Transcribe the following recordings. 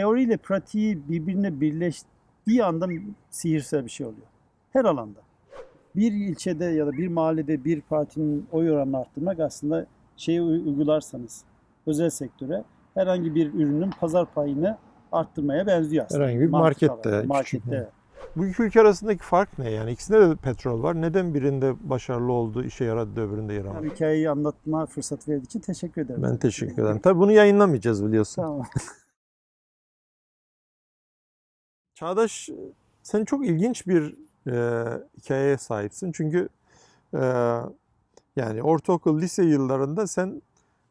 teoriyle pratiği birbirine birleştiği anda sihirsel bir şey oluyor. Her alanda. Bir ilçede ya da bir mahallede bir partinin oy oranını arttırmak aslında şeyi uy- uygularsanız özel sektöre herhangi bir ürünün pazar payını arttırmaya benziyor aslında. Herhangi bir markette, Markette. bir- evet. Bu iki ülke arasındaki fark ne yani? İkisinde de petrol var. Neden birinde başarılı oldu, işe yaradı, öbüründe yaramadı? Yani hikayeyi anlatma fırsatı verdiği için teşekkür ederim. Ben teşekkür ederim. Tabii bunu yayınlamayacağız biliyorsun. Tamam. Çağdaş sen çok ilginç bir e, hikayeye sahipsin. Çünkü e, yani ortaokul, lise yıllarında sen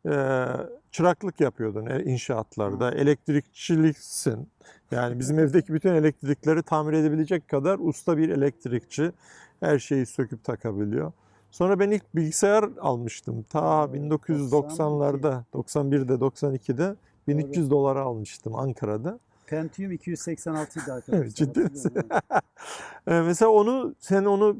e, çıraklık yapıyordun e, inşaatlarda. Elektrikçiliksin. Yani bizim evdeki bütün elektrikleri tamir edebilecek kadar usta bir elektrikçi. Her şeyi söküp takabiliyor. Sonra ben ilk bilgisayar almıştım. Ta Evet, 1990'larda, 91'de, 92'de 1300 dolara almıştım Ankara'da. Pentium 286 idi arkadaşlar. Ciddi misin? mesela onu sen onu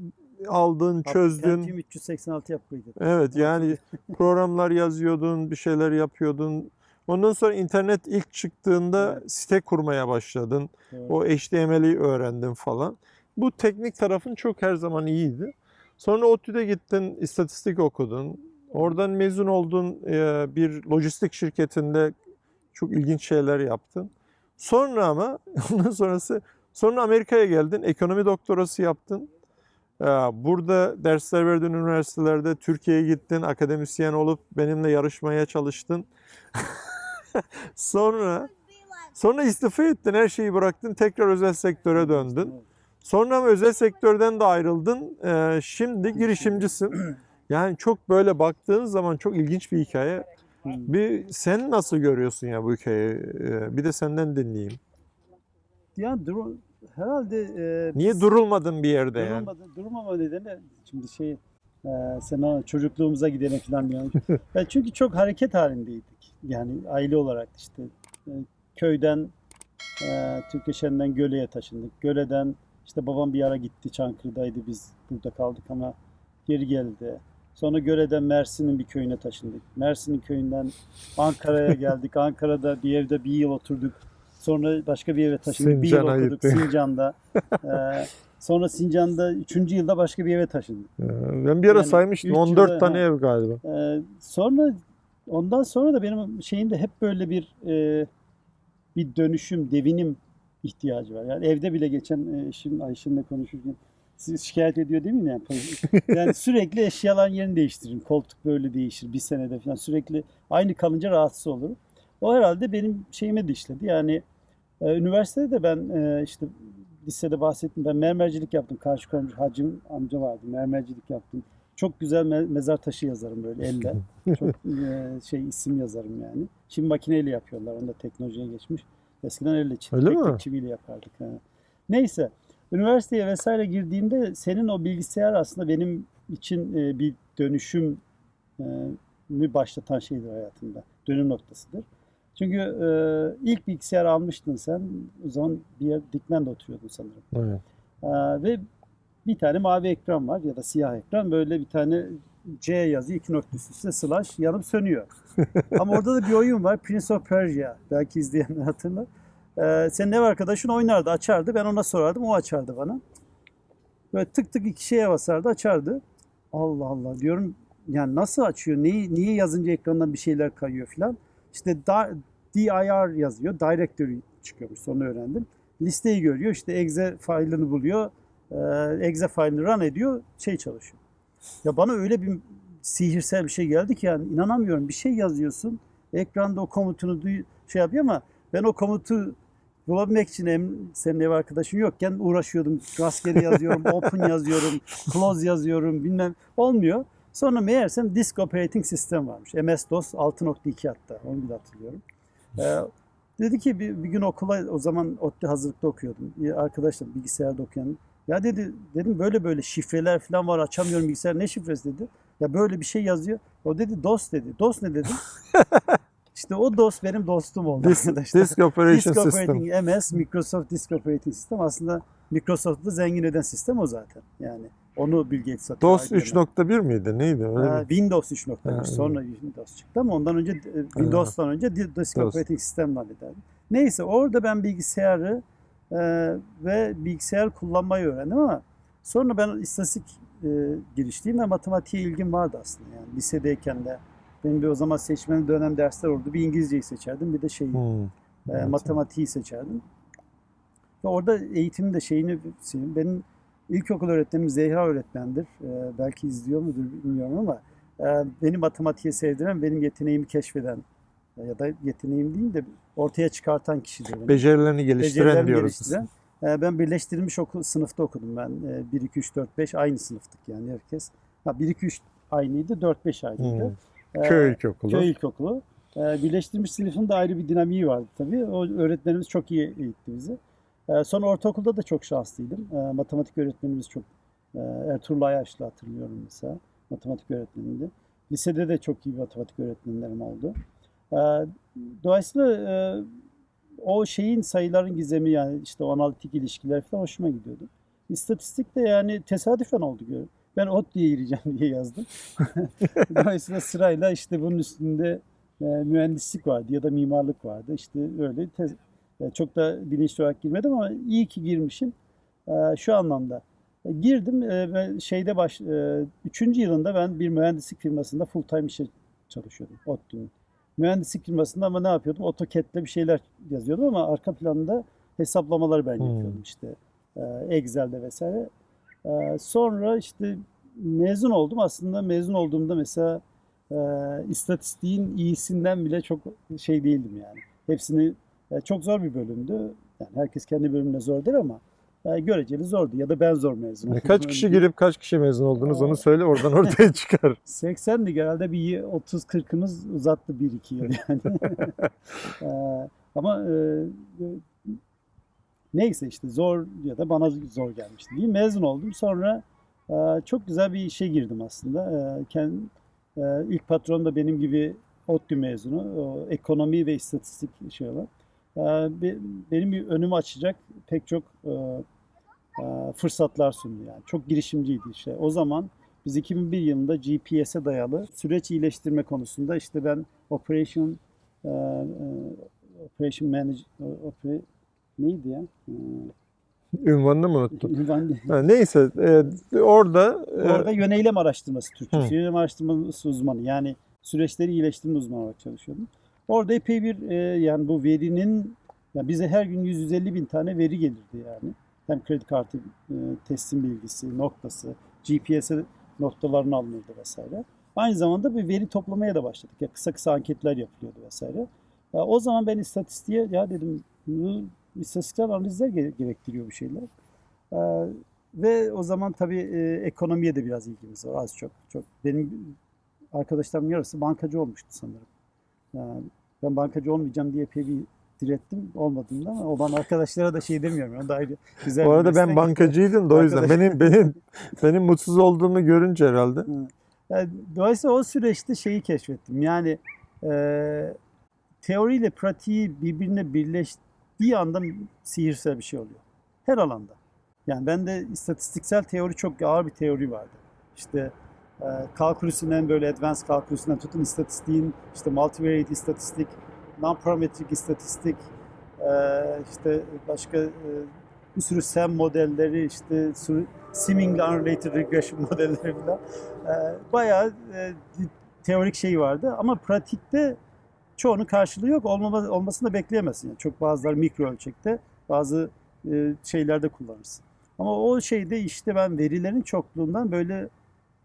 aldın, çözdün. Pentium 386 yapıydı. Evet yani programlar yazıyordun, bir şeyler yapıyordun. Ondan sonra internet ilk çıktığında site kurmaya başladın. Evet. O HTML'i öğrendin falan. Bu teknik tarafın çok her zaman iyiydi. Sonra ODTÜ'de gittin, istatistik okudun. Oradan mezun oldun, bir lojistik şirketinde çok ilginç şeyler yaptın. Sonra ama ondan sonrası sonra Amerika'ya geldin, ekonomi doktorası yaptın. Ee, Burada dersler verdin üniversitelerde, Türkiye'ye gittin, akademisyen olup benimle yarışmaya çalıştın. Sonra sonra istifa ettin, her şeyi bıraktın, tekrar özel sektöre döndün. Sonra ama özel sektörden de ayrıldın. Ee, Şimdi girişimcisin. Yani çok böyle baktığın zaman çok ilginç bir hikaye. Bir sen nasıl görüyorsun ya bu hikayeyi? Ee, Bir de senden dinleyeyim. Yani dur, herhalde e, Niye biz- durulmadın bir yerde yani? durmama nedeni şimdi şey e, sen o çocukluğumuza gidelim falan diyorsun. Ya çünkü çok hareket halindeydik. Yani aile olarak işte e, köyden e, Türkeşen'den Göle'ye taşındık. Göle'den işte babam bir ara gitti Çankırı'daydı biz burada kaldık ama geri geldi. Sonra Göle'den Mersin'in bir köyüne taşındık. Mersin'in köyünden Ankara'ya geldik. Ankara'da bir evde bir yıl oturduk. Sonra başka bir eve taşındık. bir yıl okuduk gittin. Sincan'da. Ee, sonra Sincan'da 3. yılda başka bir eve taşındık. Ee, Ben bir ara Yani saymıştım. üç 14 yılda- tane ha. ev galiba. Ee, sonra ondan sonra da benim şeyimde hep böyle bir e, bir dönüşüm, devinim ihtiyacı var. Yani evde bile geçen e, eşim Ayşin'le konuşurken siz şikayet ediyor değil mi? Yani, yani sürekli eşyaların yerini değiştiririm. Koltuk böyle değişir bir senede falan. Sürekli aynı kalınca rahatsız olurum. O herhalde benim şeyime de işledi. Yani e, üniversitede de ben e, işte lisede bahsettim. Ben mermercilik yaptım. Karşı komşu hacım amca vardı. Mermercilik yaptım. Çok güzel me- mezar taşı yazarım böyle elle. Çok e, şey isim yazarım yani. Şimdi makineyle yapıyorlar. Onda teknolojiye geçmiş. Eskiden elle çivi, Öyle tek mi? tek çiviyle yapardık. ha. Neyse. Üniversiteye vesaire girdiğimde senin o bilgisayar aslında benim için e, bir dönüşüm e, başlatan şeydir hayatımda. Dönüm noktasıdır. Çünkü e, ilk bilgisayar almıştın sen. O zaman bir yer Dikmen'de oturuyordun sanırım. Evet. Aa, ve bir tane mavi ekran var ya da siyah ekran. Böyle bir tane C yazıyor iki nokta üst üste slash yanıp sönüyor. Ama orada da bir oyun var. Prince of Persia. Belki izleyenler hatırlar. Ee, senin ev arkadaşın oynardı, açardı. Ben ona sorardım, o açardı bana. Böyle tık tık iki şeye basardı, açardı. Allah Allah diyorum. Yani nasıl açıyor? Neyi, niye yazınca ekrandan bir şeyler kayıyor filan. İşte da, DIR yazıyor. Directory çıkıyormuş. Sonra öğrendim. Listeyi görüyor. İşte exe failini buluyor. Ee, exe failini run ediyor. Şey çalışıyor. Ya bana öyle bir sihirsel bir şey geldi ki yani inanamıyorum. Bir şey yazıyorsun. Ekranda o komutunu şey yapıyor ama ben o komutu bulabilmek için em, senin ev arkadaşın yokken uğraşıyordum. Rastgele yazıyorum, open yazıyorum, close yazıyorum bilmem. Olmuyor. Sonra meğersem Disk Operating System varmış. MS-DOS 6.2 hatta. Onu bile hatırlıyorum. Ee, dedi ki bir, bir gün okula o zaman ODTÜ hazırlıkta okuyordum. Bir arkadaşla bilgisayarda okuyan. Ya dedi dedim böyle böyle şifreler falan var açamıyorum bilgisayar ne şifresi dedi. Ya böyle bir şey yazıyor. O dedi DOS dedi. DOS ne dedim? işte o DOS benim dostum oldu Disk, arkadaşlar. Disk Operation Disk System. Operating MS, Microsoft Disk Operating System aslında Microsoft'u zengin eden sistem o zaten. Yani onu Bill Gates satıyor. DOS IBM'e. 3.1 miydi? Neydi? Öyle Ha, mi? Windows 3.1 Ha, sonra Windows çıktı ama ondan önce e, Windows'tan önce di- Disk DOS. Operating System var derdi. Neyse orada ben bilgisayarı e, ve bilgisayar kullanmayı öğrendim ama sonra ben istatistik e, girişliyim ve matematiğe ilgim vardı aslında. Yani lisedeyken de benim bir o zaman seçmeli dönem dersler oldu. Bir İngilizceyi seçerdim bir de şeyi Hmm. e, Evet. matematiği seçerdim. Ve orada eğitimin de şeyini. Benim ilkokul öğretmenim Zehra öğretmendir. E, belki izliyor mudur bilmiyorum ama e, beni matematiğe sevdiren, benim yeteneğimi keşfeden e, ya da yeteneğim değil de ortaya çıkartan kişidir. Becerilerini geliştiren Becerilerimi diyoruz. geliştiren. E, ben birleştirilmiş okul sınıfta okudum ben. E, 1 2 3 4 5 aynı sınıftık yani herkes. Ha 1 2 3 aynıydı, 4 5 aynıydı. Hmm. E, Köy ilkokulu. Köy ilkokulu. Ee, birleştirilmiş sınıfın da ayrı bir dinamiği vardı tabii. O öğretmenimiz çok iyi eğitti bizi. Ee, sonra ortaokulda da çok şanslıydım. Ee, matematik öğretmenimiz çok e, Ertuğrul Ayaşlı hatırlıyorum mesela. Matematik öğretmenimdi. Lisede de çok iyi matematik öğretmenlerim oldu. Ee, dolayısıyla e, o şeyin sayıların gizemi yani işte o analitik ilişkiler falan hoşuma gidiyordu. İstatistik de yani tesadüfen oldu. Ben ot diye gireceğim diye yazdım. Dolayısıyla sırayla işte bunun üstünde e, mühendislik vardı ya da mimarlık vardı. İşte öyle te- e, çok da bilinçli olarak girmedim ama iyi ki girmişim. E, şu anlamda. E, girdim e, ve şeyde baş, e, üçüncü yılında ben bir mühendislik firmasında full time işe çalışıyordum. ODTÜ'nün. Mühendislik firmasında ama ne yapıyordum? AutoCAD'le bir şeyler yazıyordum ama arka planda hesaplamaları ben Hmm. yapıyordum işte. E, Excel'de vesaire. E, sonra işte mezun oldum. Aslında mezun olduğumda mesela e, istatistiğin iyisinden bile çok şey değildim yani. Hepsini e, çok zor bir bölümdü. Yani herkes kendi bölümüne zor der ama e, göreceli zordu ya da ben zor mezun oldum. E, Kaç kişi girip kaç kişi mezun oldunuz onu söyle oradan ortaya çıkar. 80'di herhalde bir 30-40'ımız uzattı 1-2 yıl yani. E, ama e, neyse işte zor ya da bana zor gelmişti diyeyim. Mezun oldum. Sonra e, çok güzel bir işe girdim aslında. E, kend, e, ilk patron da benim gibi ODTÜ mezunu. Ekonomi ve istatistik şey olan. Be- benim bir önümü açacak pek çok fırsatlar sundu yani. Çok girişimciydi işte. O zaman biz 2001 yılında GPS'e dayalı süreç iyileştirme konusunda işte ben operation operation manage neydi ya? E, Ünvanını mı unuttun? Ha, neyse e, orada e, Orada yöneylem araştırması Türkçesi. Hı. Yöneylem araştırması uzmanı. Yani süreçleri iyileştirme uzmanı olarak çalışıyordum. Orada epey bir e, yani bu verinin ya bize her gün 150 bin tane veri gelirdi yani. Hem kredi kartı e, teslim bilgisi, noktası, GPS'e noktalarını alınırdı vesaire. Aynı zamanda bir veri toplamaya da başladık. Ya kısa kısa anketler yapılıyordu vesaire. Ya o zaman ben istatistiğe ya dedim bu istatistiksel analizler gere- gerektiriyor bir şeyler. Ee, ve o zaman tabii e, ekonomiye de biraz ilgimiz var az çok. Çok benim arkadaşlarımın yarısı bankacı olmuştu sanırım. Ee, ben bankacı olmayacağım diye epey bir direttim olmadığında ama olan arkadaşlara da şey demiyorum. O da ayrı güzel bu arada ben bankacıydım da o yüzden benim benim benim mutsuz olduğumu görünce herhalde. Yani dolayısıyla o süreçte şeyi keşfettim. Yani e, teoriyle pratiği birbirine birleştiği anda sihirsel bir şey oluyor. Her alanda. Yani bende istatistiksel teori çok ağır bir teori vardı. İşte e, kalkülüsünden böyle advanced kalkülüsünden tutun istatistiğin işte multivariate istatistik, non-parametrik istatistik, e, işte başka e, bir sürü SEM modelleri, işte sürü seeming unrelated regression modelleri falan. E, bayağı e, bir teorik şey vardı ama pratikte çoğunun karşılığı yok. Olmama, olmasını da bekleyemezsin. Yani çok bazıları mikro ölçekte, bazı e, şeylerde kullanırsın. Ama o şeyde işte ben verilerin çokluğundan böyle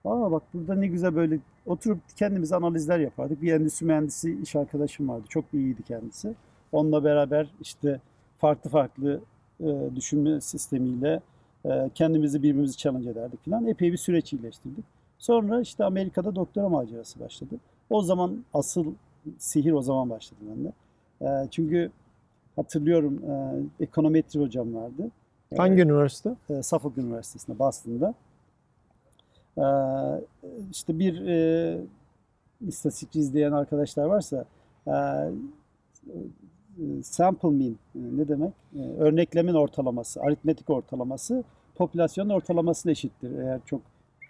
aa bak burada ne güzel böyle oturup kendimize analizler yapardık. Bir endüstri mühendisi iş arkadaşım vardı. Çok iyiydi kendisi. Onunla beraber işte farklı farklı e, düşünme sistemiyle e, kendimizi birbirimizi challenge ederdik falan. Epey bir süreç iyileştirdik. Sonra işte Amerika'da doktora macerası başladı. O zaman asıl sihir o zaman başladı bende. E, çünkü hatırlıyorum e, ekonometri hocam vardı. E, Hangi üniversite? e, Suffolk Üniversitesi'nde, Boston'da. E, işte bir e, istatistik izleyen arkadaşlar varsa e, e, sample mean e, ne demek? E, örneklemin ortalaması, aritmetik ortalaması popülasyonun ortalamasına eşittir eğer çok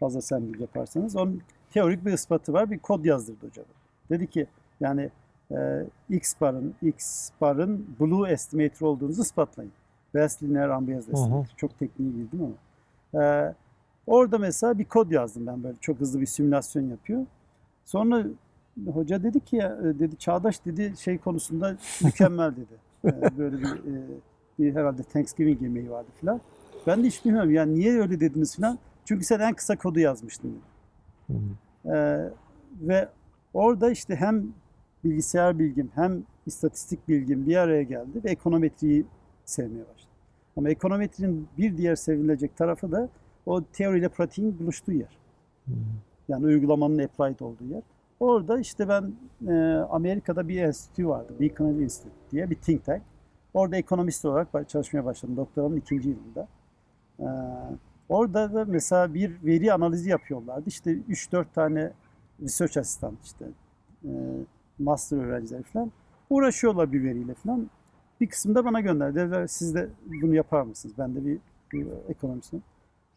fazla sample yaparsanız. Onun teorik bir ispatı var. Bir kod yazdırdı hocam. Dedi ki yani e, X barın X barın blue estimator olduğunuzu ispatlayın. Best linear hı. estimator. Çok tekniği girdim ama. E, orada mesela bir kod yazdım ben böyle çok hızlı bir simülasyon yapıyor. Sonra hoca dedi ki ya, e, dedi Çağdaş dedi şey konusunda mükemmel dedi. E, böyle bir, e, bir herhalde Thanksgiving yemeği vardı filan. Ben de hiç bilmiyorum yani niye öyle dediniz filan. Çünkü sen en kısa kodu yazmıştın. dedi. Ee, ve orada işte hem bilgisayar bilgim hem istatistik bilgim bir araya geldi ve ekonometriyi sevmeye başladım. Ama ekonometrinin bir diğer sevilecek tarafı da o teoriyle pratiğin buluştuğu yer. Hı. Yani uygulamanın applied olduğu yer. Orada işte ben e, Amerika'da bir enstitü vardı. Beacon Institute diye bir think tank. Orada ekonomist olarak çalışmaya başladım. Doktoramın ikinci yılında. Ee, orada da mesela bir veri analizi yapıyorlardı. İşte 3-4 tane research asistan işte e, master öğrenciler falan uğraşıyorlar bir veriyle falan. Bir kısmı da bana gönderdi. Dediler siz de bunu yapar mısınız? Ben de bir, bir ekonomistim.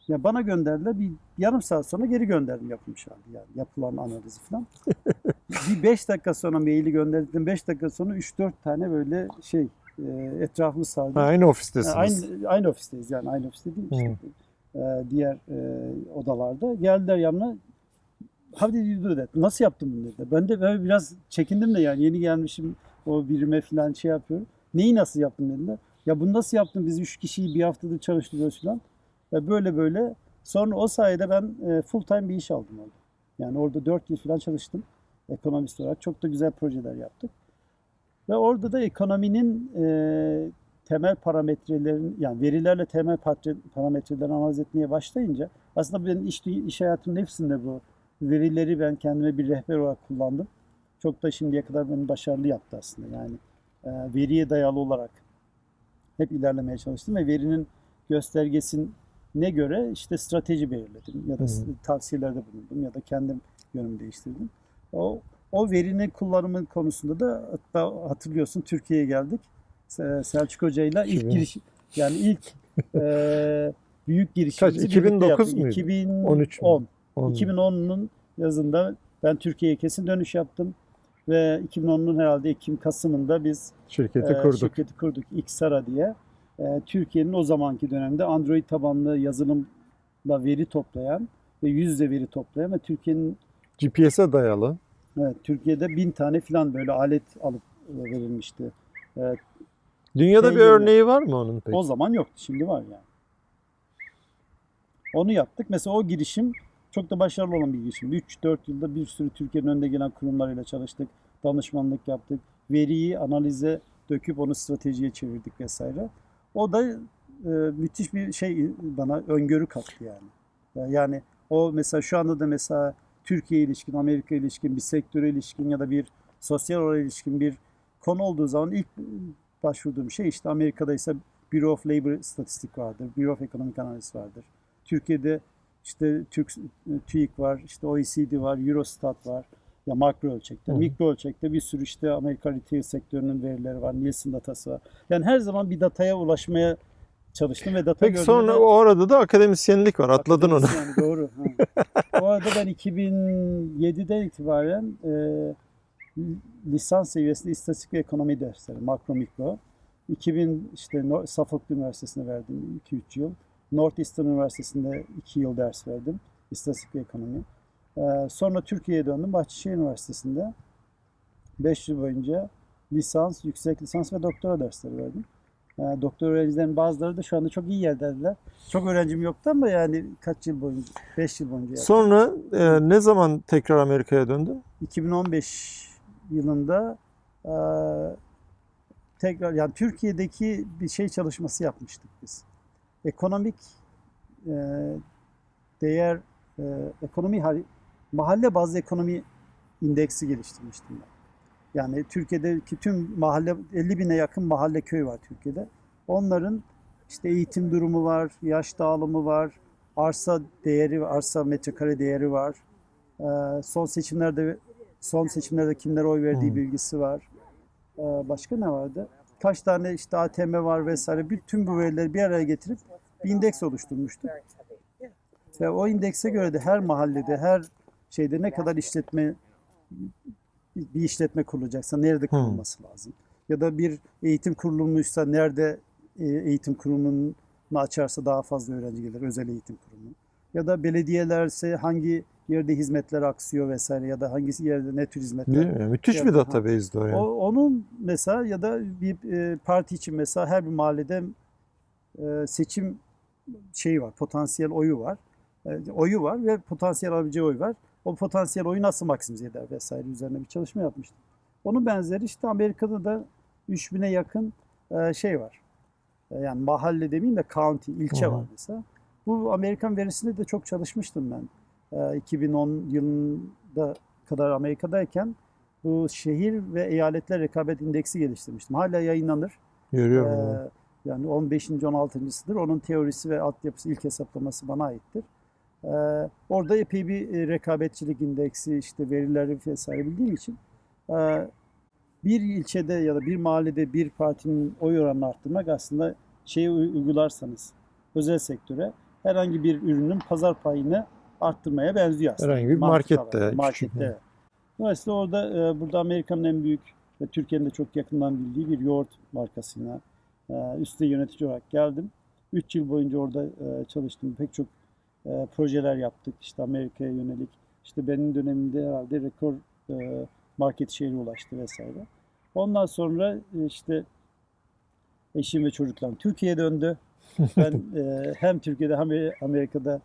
Ya bana gönderdiler. Bir yarım saat sonra geri gönderdim yapılmış halde yani yapılan analizi falan. bir 5 dakika sonra maili gönderdim. 5 dakika sonra 3-4 tane böyle şey e, etrafımı sardı. Aynı ofistesiniz. Aynı, aynı ofisteyiz yani aynı ofiste değil işte. Ee, diğer e, odalarda. Geldiler yanına. How did you do that? Nasıl yaptın bunu dedi. Ben de böyle biraz çekindim de yani yeni gelmişim o birime falan şey yapıyorum. Neyi nasıl yaptın dediler. Ya bunu nasıl yaptın? Biz üç kişiyi bir haftadır çalıştırıyoruz falan. Ve böyle böyle. Sonra o sayede ben e, full time bir iş aldım orada. Yani orada dört yıl falan çalıştım. Ekonomist olarak. Çok da güzel projeler yaptık. Ve orada da ekonominin e, temel parametrelerin yani verilerle temel parametreleri analiz etmeye başlayınca aslında ben iş, iş hayatımın hepsinde bu verileri ben kendime bir rehber olarak kullandım. Çok da şimdiye kadar beni başarılı yaptı aslında. Yani e, veriye dayalı olarak hep ilerlemeye çalıştım ve verinin göstergesine göre işte strateji belirledim ya da Hı. tavsiyelerde bulundum ya da kendim yönümü değiştirdim. O o verinin kullanımı konusunda da hatta hatırlıyorsun Türkiye'ye geldik. Se- Selçuk Hoca'yla ilk 2000. giriş yani ilk e, büyük Kaç, birlikte 2009 yaptık. muydu? 2010. 13 mü? 10. Onun- 2010'un yazında ben Türkiye'ye kesin dönüş yaptım ve 2010'un herhalde Ekim Kasım'ında biz şirketi e, kurduk. şirketi kurduk Xara diye. E, Türkiye'nin o zamanki dönemde Android tabanlı yazılımla veri toplayan ve yüzde veri toplayan ve Türkiye'nin GPS'e dayalı. evet, Türkiye'de bin tane falan böyle alet alıp verilmişti. E, Dünyada bir T20. örneği var mı onun peki? O zaman yoktu, şimdi var yani. Onu yaptık. Mesela o girişim çok da başarılı olan bir girişim. 3-4 yılda bir sürü Türkiye'nin önde gelen kurumlarıyla çalıştık. Danışmanlık yaptık. Veriyi analize döküp onu stratejiye çevirdik vesaire. O da e, müthiş bir şey bana öngörü kattı yani. Yani o mesela şu anda da mesela Türkiye ilişkin, Amerika ilişkin, bir sektöre ilişkin ya da bir sosyal oraya ilişkin bir konu olduğu zaman ilk başvurduğum şey işte Amerika'da ise Bureau of Labor istatistik vardır, Bureau of Economic Analysis vardır. Türkiye'de işte Türk TÜİK var, işte OECD var, Eurostat var. Ya makro ölçekte, Hı mikro ölçekte bir sürü işte Amerika retail sektörünün verileri var, Nielsen datası var. Yani her zaman bir dataya ulaşmaya çalıştım ve data Peki sonra de- o arada da akademisyenlik var. Atladın onu. Doğru. ha. o arada ben 2007'den itibaren e, lisans seviyesinde istatistik ve ekonomi dersleri, makro mikro. 2000 işte Suffolk Üniversitesi'nde verdim 2-3 yıl. Northeastern Üniversitesi'nde 2 yıl ders verdim. İstatistik ve ekonomi. E, sonra Türkiye'ye döndüm. Bahçeşehir Üniversitesi'nde 5 yıl boyunca lisans, yüksek lisans ve doktora dersleri verdim. E, doktor öğrencilerin bazıları da şu anda çok iyi yerdeler. Çok öğrencim yoktu ama yani kaç yıl boyunca, 5 yıl boyunca yaptım. Sonra e, ne zaman tekrar Amerika'ya döndün? 2015 yılında e, tekrar yani Türkiye'deki bir şey çalışması yapmıştık biz. Ekonomik e, değer e, ekonomi mahalle bazlı ekonomi indeksi geliştirmiştim ben. Yani Türkiye'deki tüm mahalle 50 bine yakın mahalle köy var Türkiye'de. Onların işte eğitim durumu var, yaş dağılımı var, arsa değeri, arsa metrekare değeri var. Ee, son seçimlerde son seçimlerde kimlere oy verdiği Hmm. bilgisi var. Ee, başka ne vardı? Kaç tane işte ATM var vesaire. Bir, tüm bu verileri bir araya getirip bir indeks oluşturmuştuk. Ve o indekse göre de her mahallede, her şeyde ne kadar işletme bir işletme kurulacaksa nerede kurulması lazım? Ya da bir eğitim kurulumuysa nerede e, eğitim kurumunu açarsa daha fazla öğrenci gelir, özel eğitim kurumu. Ya da belediyelerse hangi yerde hizmetler aksıyor vesaire ya da hangisi yerde ne tür hizmetler Değil? Müthiş Ya bir da- database'di o yani. o, onun mesela ya da bir e, parti için mesela her bir mahallede e, seçim şeyi var, potansiyel oyu var. E, oyu var ve potansiyel alabileceği oy var. O potansiyel oyu nasıl maksimize eder vesaire üzerine bir çalışma yapmıştım. Onun benzeri işte Amerika'da da 3000'e yakın e, şey var. E, yani mahalle demeyeyim de county, ilçe hı. var mesela. Bu Amerikan verisinde de çok çalışmıştım ben. E, 2010 yılında kadar Amerika'dayken bu şehir ve eyaletler rekabet indeksi geliştirmiştim. Hala yayınlanır. Görüyorum. Ee. Yani 15. 16.sıdır. Onun teorisi ve altyapısı, ilk hesaplaması bana aittir. Ee, orada epey bir e, rekabetçilik indeksi, işte verileri vesaire bildiğim için e, bir ilçede ya da bir mahallede bir partinin oy oranını arttırmak aslında şeyi uy- uygularsanız özel sektöre herhangi bir ürünün pazar payını arttırmaya benziyor aslında. Herhangi bir markette, Markette. bir- evet. Dolayısıyla orada e, burada Amerika'nın en büyük ve Türkiye'nin de çok yakından bildiği bir yoğurt markasına e, üstte yönetici olarak geldim. 3 yıl boyunca orada e, çalıştım. Pek çok e, projeler yaptık. İşte Amerika'ya yönelik. İşte benim dönemimde herhalde rekor e, market şehri ulaştı vesaire. Ondan sonra işte eşim ve çocuklarım Türkiye'ye döndü. Ben hem Türkiye'de hem Amerika'da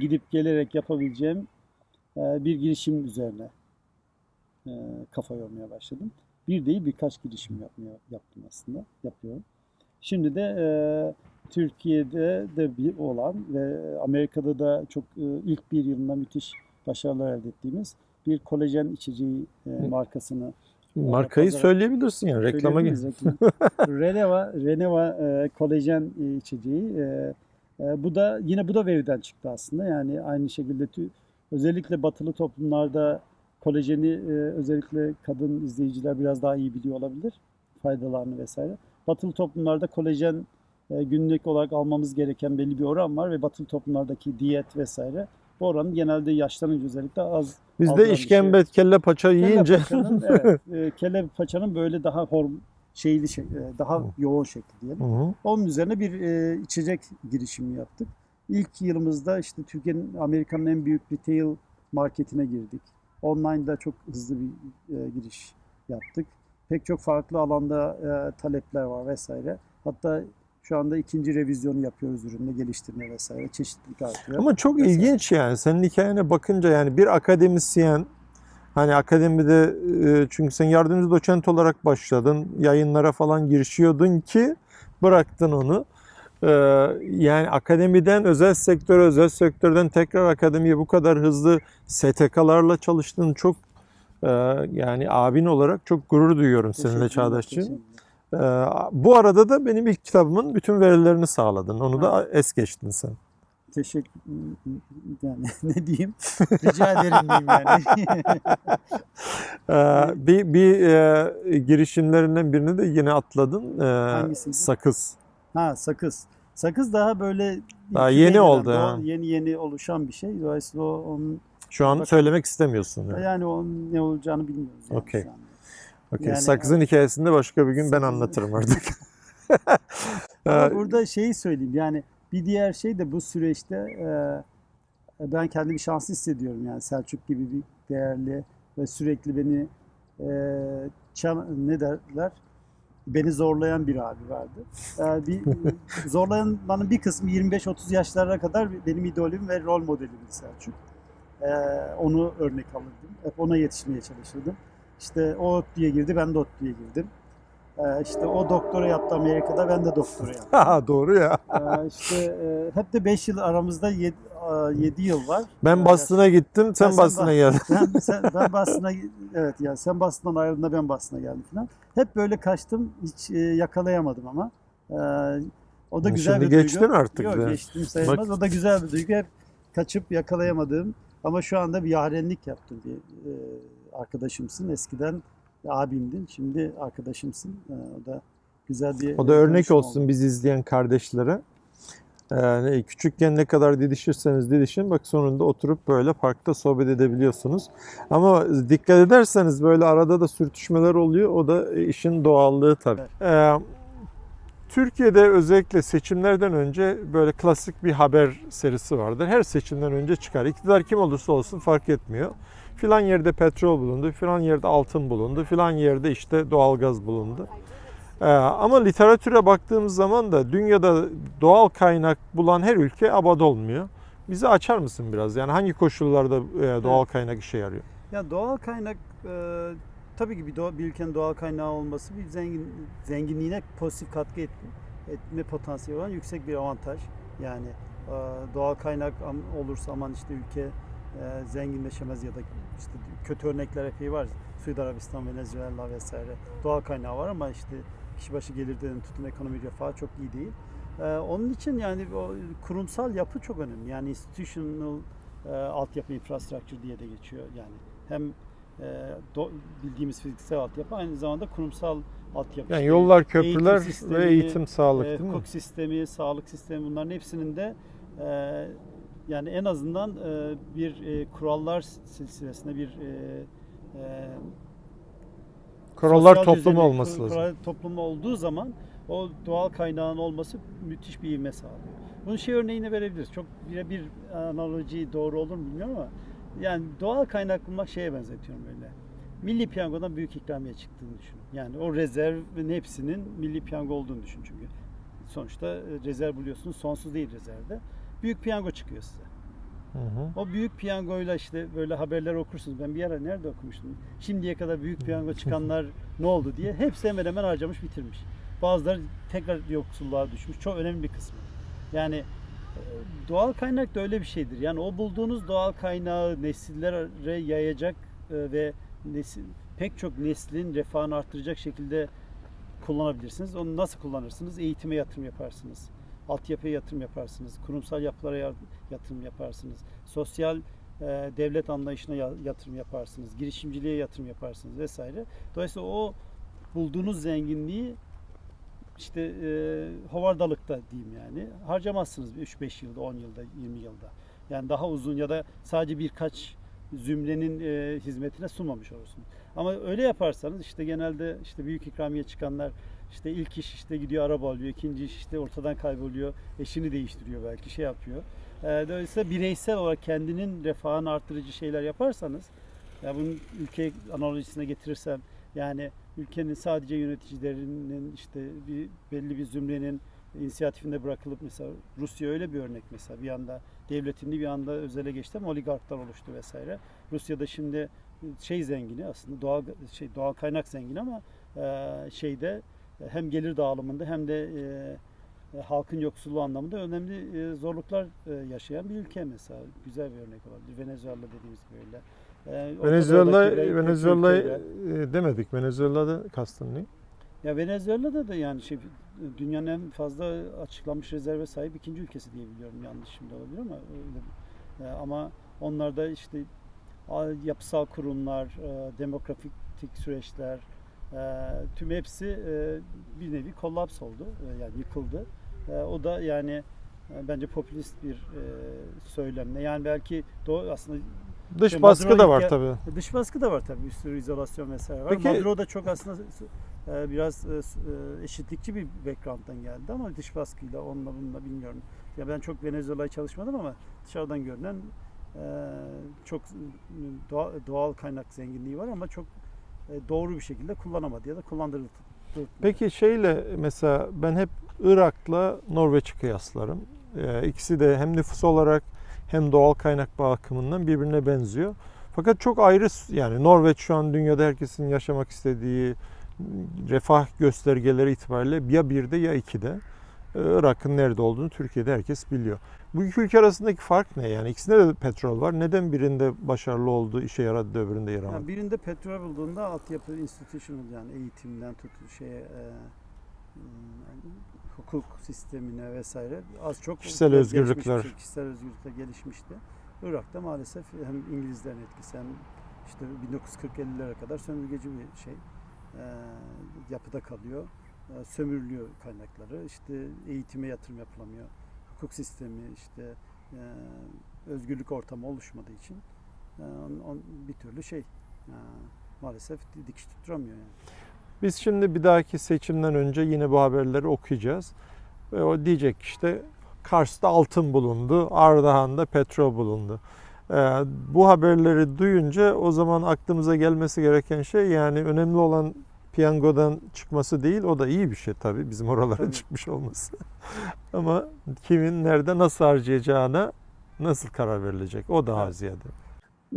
gidip gelerek yapabileceğim bir girişim üzerine kafa yormaya başladım. Bir değil birkaç girişim yapmaya yaptım aslında, yapıyorum. Şimdi de e, Türkiye'de de bir olan ve Amerika'da da çok e, ilk bir yılında müthiş başarılar elde ettiğimiz bir kolajen içeceği e, markasını Markayı pazara- söyleyebilirsin yani. Reklama gir. Reneva, Reneva e, kolajen e, içeceği. E, e, bu da yine bu da veriden çıktı aslında. Yani aynı şekilde tü- özellikle batılı toplumlarda kolajeni e, özellikle kadın izleyiciler biraz daha iyi biliyor olabilir faydalarını vesaire. Batılı toplumlarda kolajen e, günlük olarak almamız gereken belli bir oran var ve batılı toplumlardaki diyet vesaire bu oranın genelde yaşlanınca özellikle az Biz aldıran de bir işkembe, kelle paça Kelle yiyince paçanın, evet, e, kelle paçanın böyle daha horm şeyli şey, e, daha yoğun şekli diyelim. Hı hı. Onun üzerine bir e, içecek girişimi yaptık. İlk yılımızda işte Türkiye'nin Amerika'nın en büyük retail marketine girdik. Online'da çok hızlı bir e, giriş yaptık. Pek çok farklı alanda e, talepler var vesaire. Hatta şu anda ikinci revizyonu yapıyoruz üründe geliştirme vesaire. Çeşitlilik artıyor. Ama çok Mesela. ilginç yani. Senin hikayene bakınca yani bir akademisyen hani akademide e, çünkü sen yardımcı doçent olarak başladın. Yayınlara falan girişiyordun ki bıraktın onu. Ee, yani akademiden özel sektöre, özel sektörden tekrar akademiye bu kadar hızlı STK'larla çalıştığın çok e, yani abin olarak çok gurur duyuyorum seninle teşekkürler. Ee, bu arada da benim ilk kitabımın bütün verilerini sağladın. Onu da es geçtin sen. Teşekkür yani ne diyeyim? Rica ederim diyeyim yani. Ee, bir bir e, girişimlerinden birini de yine atladın. Ee, Hangisiydi? sakız. Ha sakız. Sakız daha böyle Daha yeni dönem, oldu ha. Yeni yeni oluşan bir şey. Dolayısıyla o- onun Şu an Bak- söylemek istemiyorsun. Yani. yani onun ne olacağını bilmiyoruz yani Okey. Okey, yani- sakızın hikayesini de başka bir gün ben anlatırım artık. Ama Ee, burada şeyi söyleyeyim yani bir diğer şey de bu süreçte e, ben kendimi şanslı hissediyorum yani Selçuk gibi bir değerli ve sürekli beni e, çam- ne derler beni zorlayan bir abi vardı. E, bir zorlayanların bir kısmı 25-30 yaşlara kadar benim idolüm ve rol modelimdi Selçuk. E, onu örnek alırdım. Hep ona yetişmeye çalışırdım. İşte o ODTÜ'ye girdi, ben de ODTÜ'ye girdim. Ee, işte o doktora yaptı Amerika'da, ben de doktora yaptım. ha, doğru ya. Ee, işte e, hep de 5 yıl aramızda 7 yıl var. Ben Ee, Boston'a gittim, sen sen Boston'a bak- geldin. Ben, sen, ben Boston'a evet ya sen Boston'dan ayrıldığında ben Boston'a geldim falan. Hep böyle kaçtım, hiç e, yakalayamadım ama. Ee, o da güzel şimdi bir duygu. geçtin artık Yok de. geçtim sayılmaz. O da güzel bir duygu. Hep kaçıp yakalayamadığım ama şu anda bir yarenlik yaptım bir e, arkadaşımsın. Eskiden abimdin, şimdi arkadaşımsın. Ee, o da güzel bir O da örnek olsun oldu. bizi izleyen kardeşlere. Yani küçükken ne kadar didişirseniz didişin bak sonunda oturup böyle parkta sohbet edebiliyorsunuz. Ama dikkat ederseniz böyle arada da sürtüşmeler oluyor. O da işin doğallığı tabii. Ee, Türkiye'de özellikle seçimlerden önce böyle klasik bir haber serisi vardır. Her seçimden önce çıkar. İktidar kim olursa olsun fark etmiyor. Filan yerde petrol bulundu, filan yerde altın bulundu, filan yerde işte doğalgaz bulundu. Ee, ama literatüre baktığımız zaman da dünyada doğal kaynak bulan her ülke abad olmuyor. Bizi açar mısın biraz? Yani hangi koşullarda e, doğal kaynak işe yarıyor? Ya doğal kaynak e, tabii ki bir, doğa, bir ülkenin doğal kaynağı olması bir zengin zenginliğine pozitif katkı et, etme potansiyeli olan yüksek bir avantaj. Yani e, doğal kaynak olursa aman işte ülke e, zenginleşemez ya da işte kötü örnekler epey var. Suudi Arabistan, Venezuela vesaire doğal kaynağı var ama işte kişi başı gelirden tutun ekonomi refahı çok iyi değil. E, onun için yani o kurumsal yapı çok önemli. Yani institutional e, altyapı infrastructure diye de geçiyor. Yani hem e, do- bildiğimiz fiziksel altyapı aynı zamanda kurumsal altyapı. Yani yollar, köprüler sistemi, ve eğitim, sağlık e, değil mi? hukuk sistemi, sağlık sistemi bunların hepsinin de e, yani en azından e, bir e, kurallar silsilesinde bir e, e, Kurallar sosyal toplumu düzeni, olması kur- lazım. kural toplumu olduğu zaman o doğal kaynağın olması müthiş bir ivme sağlıyor. Bunun şey örneğini verebiliriz. Çok birebir analoji doğru olur mu bilmiyorum ama yani doğal kaynak bulmak şeye benzetiyorum böyle. Milli piyangodan büyük ikramiye çıktığını düşün. Yani o rezervin hepsinin milli piyango olduğunu düşün çünkü. Sonuçta rezerv buluyorsunuz. Sonsuz değil rezervde. Büyük piyango çıkıyor size. Hı hı. O büyük piyangoyla işte böyle haberler okursunuz. Ben bir ara nerede okumuştum? Şimdiye kadar büyük piyango çıkanlar ne oldu diye hepsi hemen hemen harcamış bitirmiş. Bazıları tekrar yoksulluğa düşmüş. Çok önemli bir kısmı. Yani e, doğal kaynak da öyle bir şeydir. Yani o bulduğunuz doğal kaynağı nesillere yayacak e, ve nesil, pek çok neslin refahını arttıracak şekilde kullanabilirsiniz. Onu nasıl kullanırsınız? Eğitime yatırım yaparsınız. Altyapıya yatırım yaparsınız. Kurumsal yapılara yatırım yaparsınız. Sosyal e, devlet anlayışına ya- yatırım yaparsınız. Girişimciliğe yatırım yaparsınız vesaire. Dolayısıyla o bulduğunuz zenginliği işte e, hovardalıkta diyeyim yani harcamazsınız 3-5 yılda, 10 yılda, 20 yılda. Yani daha uzun ya da sadece birkaç zümrenin e, hizmetine sunmamış olursunuz. Ama öyle yaparsanız işte genelde işte büyük ikramiye çıkanlar işte ilk iş işte gidiyor araba alıyor, ikinci iş işte ortadan kayboluyor, eşini değiştiriyor belki şey yapıyor. E, dolayısıyla bireysel olarak kendinin refahını arttırıcı şeyler yaparsanız ya bunun ülke analojisine getirirsem yani ülkenin sadece yöneticilerinin işte bir belli bir zümrenin inisiyatifinde bırakılıp mesela Rusya öyle bir örnek mesela bir anda devletini bir anda özele geçti ama oligarklar oluştu vesaire. Rusya'da şimdi şey zengini aslında doğal şey doğal kaynak zengini ama e, şeyde hem gelir dağılımında hem de e, e, halkın yoksulluğu anlamında önemli e, zorluklar e, yaşayan bir ülke mesela. Güzel bir örnek olabilir. Venezuela dediğimiz gibi öyle. E, Venezuela, Venezuela e, demedik. Venezuela'da kastın ne? ya Venezuela'da da yani şey dünyanın en fazla açıklanmış rezerve sahip ikinci ülkesi diye biliyorum. Yanlış şimdi olabilir ama öyle. E, ama onlarda işte yapısal kurumlar, e, demokratik süreçler, e, tüm hepsi e, bir nevi kollaps oldu. E, yani yıkıldı. E, o da yani e, bence popülist bir e, söylemle. Yani belki doğu aslında Dış Şey, baskı da var tabii. Dış baskı da var tabii. Bir sürü izolasyon vesaire var. Peki- Maduro da çok aslında e, biraz e, e, eşitlikçi bir background'dan geldi ama dış baskıyla onunla bununla bilmiyorum. Ya ben çok Venezuela'ya çalışmadım ama dışarıdan görünen e, çok e, doğa- doğal kaynak zenginliği var ama çok e, doğru bir şekilde kullanamadı ya da kullandırıldı. Peki şeyle mesela ben hep Irak'la Norveç'i kıyaslarım. Ee, ikisi de hem nüfus olarak hem doğal kaynak bakımından birbirine benziyor. Fakat çok ayrı yani Norveç şu an dünyada herkesin yaşamak istediği refah göstergeleri itibariyle ya birde ya ikide. Ee, Irak'ın nerede olduğunu Türkiye'de herkes biliyor. Bu iki ülke arasındaki fark ne? Yani ikisinde de petrol var. Neden birinde başarılı oldu, işe yaradı, öbüründe yaramadı? Yani birinde petrol bulduğunda altyapı institutional yani eğitimden tut şeye e, e, hukuk sistemine vesaire az çok Kişisel özgürlükler. şey, kişisel özgürlükler gelişmişti. Irak'ta maalesef hem İngilizlerin etkisi hem işte 1940-50'lere kadar sömürgeci bir şey e, yapıda kalıyor. E, sömürülüyor kaynakları. İşte eğitime yatırım yapılamıyor. hukuk sistemi işte e, özgürlük ortamı oluşmadığı için e, bir türlü şey maalesef dikiş tutturamıyor yani. Biz şimdi bir dahaki seçimden önce yine bu haberleri okuyacağız. Ve o diyecek işte Kars'ta altın bulundu, Ardahan'da petrol bulundu. Ee, bu haberleri duyunca o zaman aklımıza gelmesi gereken şey yani önemli olan piyangodan çıkması değil. O da iyi bir şey tabii bizim oralara Tabii. çıkmış olması. Ama kimin nerede nasıl harcayacağına nasıl karar verilecek o daha Evet. ziyade.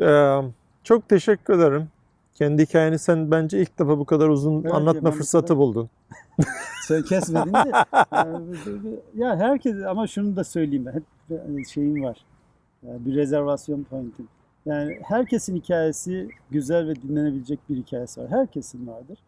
Ee, çok teşekkür ederim. Kendi hikayeni sen bence ilk defa bu kadar uzun Evet, anlatma fırsatı mesela- buldun. Sen kesmedin de. Ya herkes ama şunu da söyleyeyim ben. Hep bir şeyim var. Yani Bir rezervasyon pointim. Yani herkesin hikayesi güzel ve dinlenebilecek bir hikayesi var. Herkesin vardır.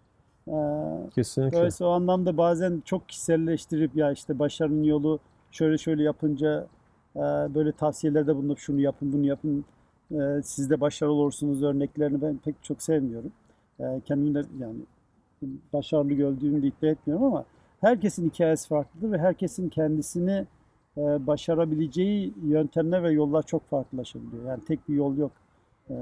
Ee, Kesinlikle. Dolayısıyla o anlamda bazen çok kişiselleştirip ya işte başarının yolu şöyle şöyle yapınca e, böyle tavsiyelerde bulunup şunu yapın bunu yapın e, siz de başarılı olursunuz örneklerini ben pek çok sevmiyorum. E, Kendimi de yani başarılı gördüğümü de iddia etmiyorum ama herkesin hikayesi farklıdır ve herkesin kendisini başarabileceği yöntemler ve yollar çok farklılaşabiliyor. Yani tek bir yol yok. E,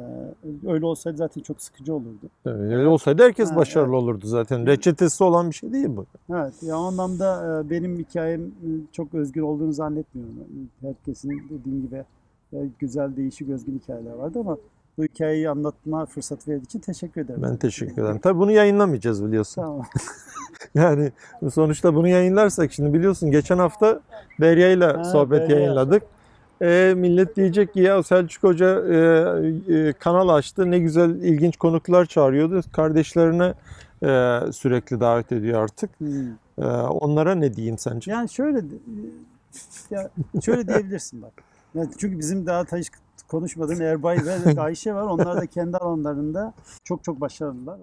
Öyle olsaydı zaten çok sıkıcı olurdu. Tabii, öyle olsaydı herkes Ha, başarılı olurdu zaten. Reçetesi olan bir şey değil bu. Evet, ya o anlamda e, benim hikayem e, çok özgür olduğunu zannetmiyorum. Herkesin dediğim gibi e, güzel, değişik, özgün hikayeler vardı ama bu hikayeyi anlatma fırsatı verdiği için teşekkür ederim. Ben teşekkür ederim. Tabii bunu yayınlamayacağız biliyorsun. Tamam. Yani sonuçta bunu yayınlarsak şimdi biliyorsun geçen hafta Derya ile Ha, sohbet Derya. yayınladık. E, millet diyecek ki ya Selçuk Hoca e, e, kanal açtı ne güzel ilginç konuklar çağırıyordu. Kardeşlerine e, sürekli davet ediyor artık. Hmm. E, onlara ne diyeyim sence? Yani şöyle ya şöyle diyebilirsin bak. Yani çünkü bizim daha hiç konuşmadığın Erbay ve Ayşe var. Onlar da kendi alanlarında çok çok başarılılar.